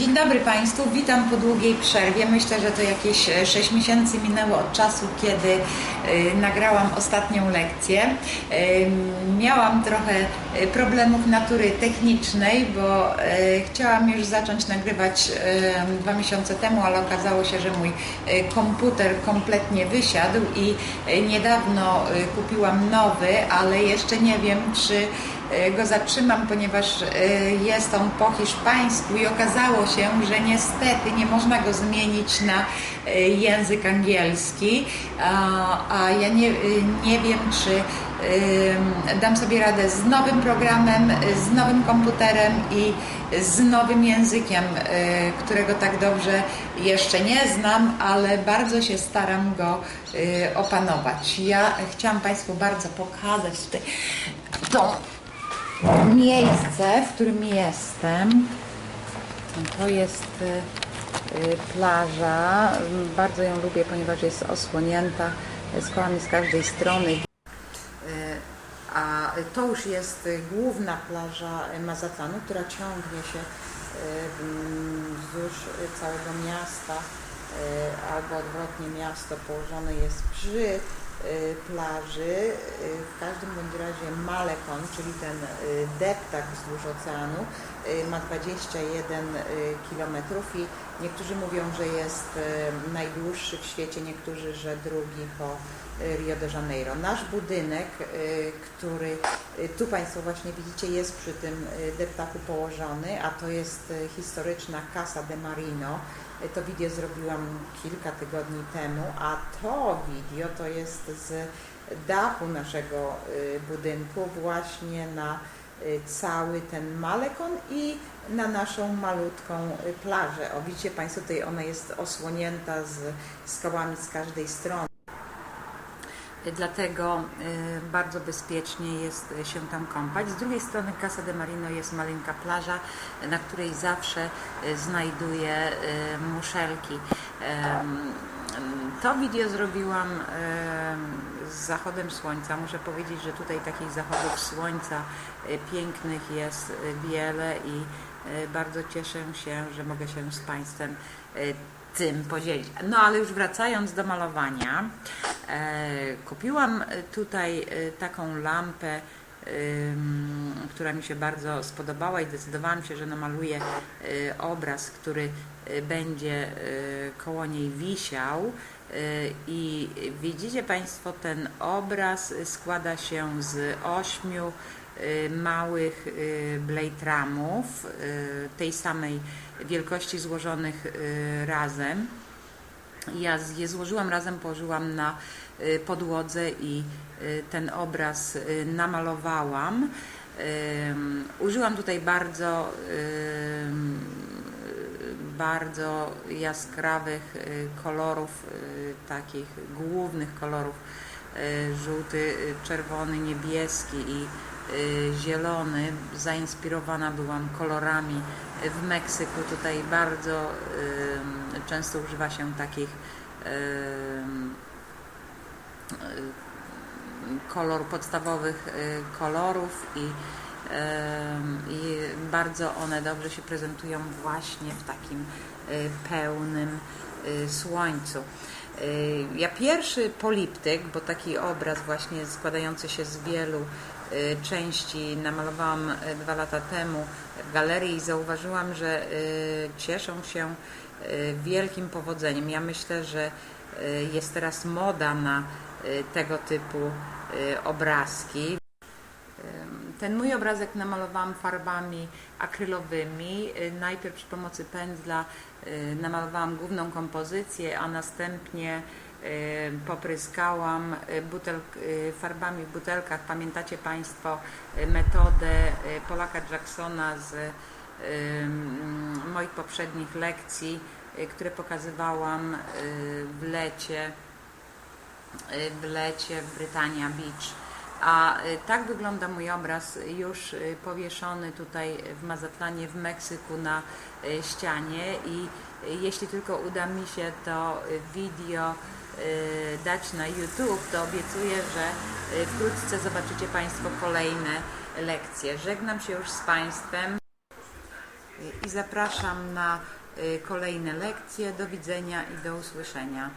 Dzień dobry Państwu, witam po długiej przerwie. Myślę, że to jakieś e, 6 miesięcy minęło od czasu, kiedy e, nagrałam ostatnią lekcję. E, Miałam trochę e, problemów natury technicznej, bo e, chciałam już zacząć nagrywać e, dwa miesiące temu, ale okazało się, że mój e, komputer kompletnie wysiadł i e, niedawno e, kupiłam nowy, ale jeszcze nie wiem, czy e, go zatrzymam, ponieważ e, jest on po hiszpańsku i okazało się, że niestety nie można go zmienić na e, język angielski, a, ja nie, e, nie wiem, czy e, dam sobie radę z nowym programem, e, z nowym komputerem i z nowym językiem, e, którego tak dobrze jeszcze nie znam, ale bardzo się staram go e, opanować. Ja chciałam Państwu bardzo pokazać tutaj tą miejsce, w którym jestem. To jest y, y, plaża. Bardzo ją lubię, ponieważ jest osłonięta skałami z każdej strony. Y, A to już jest główna plaża Mazatlanu, która ciągnie się wzdłuż całego miasta, albo odwrotnie miasto położone jest przy plaży. Y, W każdym bądź razie Malekon, czyli ten y, deptak wzdłuż oceanu, y, ma 21 km i niektórzy mówią, że jest y, najdłuższy w świecie, niektórzy, że drugi po y, Rio de Janeiro. Nasz budynek, y, który y, tu Państwo właśnie widzicie, jest przy tym y, deptaku położony, a to jest y, historyczna Casa de Marino. Y, To video zrobiłam kilka tygodni temu, a to video to jest z dachu naszego y, budynku właśnie na y, cały ten Malekon i na naszą malutką y, plażę. O, widzicie Państwo, tutaj ona jest osłonięta z skałami z każdej strony. Dlatego y, bardzo bezpiecznie jest się tam kąpać. Z drugiej strony Casa de Marino jest maleńka plaża, na której zawsze y, znajduję y, muszelki. To video zrobiłam z zachodem słońca. Muszę powiedzieć, że tutaj takich zachodów słońca pięknych jest wiele i bardzo cieszę się, że mogę się z Państwem y, tym podzielić. No ale już wracając do malowania, e, kupiłam tutaj e, taką lampę, która mi się bardzo spodobała i zdecydowałam się, że namaluję e, obraz, który e, będzie e, koło niej wisiał. E, I widzicie Państwo, ten obraz składa się z ośmiu e, małych e, blade ramów e, tej samej wielkości złożonych razem. Ja je złożyłam razem, położyłam na y, podłodze i y, ten obraz y, namalowałam. Użyłam tutaj bardzo, bardzo jaskrawych y, kolorów, y, takich głównych kolorów y, żółty, y, czerwony, niebieski i y, zielony. Zainspirowana byłam kolorami w Meksyku. Tutaj bardzo ym, często używa się takich y, kolor podstawowych y, kolorów i, i bardzo one dobrze się prezentują właśnie w takim y, pełnym y, słońcu. Y, Ja pierwszy poliptyk, bo taki obraz właśnie składający się z wielu y, części namalowałam y, dwa lata temu w galerii i zauważyłam, że cieszą się wielkim powodzeniem. Ja myślę, że jest teraz moda na tego typu obrazki. Ten mój obrazek namalowałam farbami akrylowymi. Y, Najpierw przy pomocy pędzla y, namalowałam główną kompozycję, a następnie y, popryskałam butel, farbami w butelkach. Pamiętacie Państwo metodę Polaka Jacksona z ym, moich poprzednich lekcji, które pokazywałam w lecie w lecie w Brytania Beach. A y, tak wygląda mój obraz już y, powieszony tutaj w Mazatlanie, w Meksyku na y, ścianie i y, jeśli tylko uda mi się to y, video y, dać na YouTube, to obiecuję, że y, wkrótce zobaczycie Państwo kolejne lekcje. Żegnam się już z Państwem. i zapraszam na y, kolejne lekcje. Do widzenia i do usłyszenia.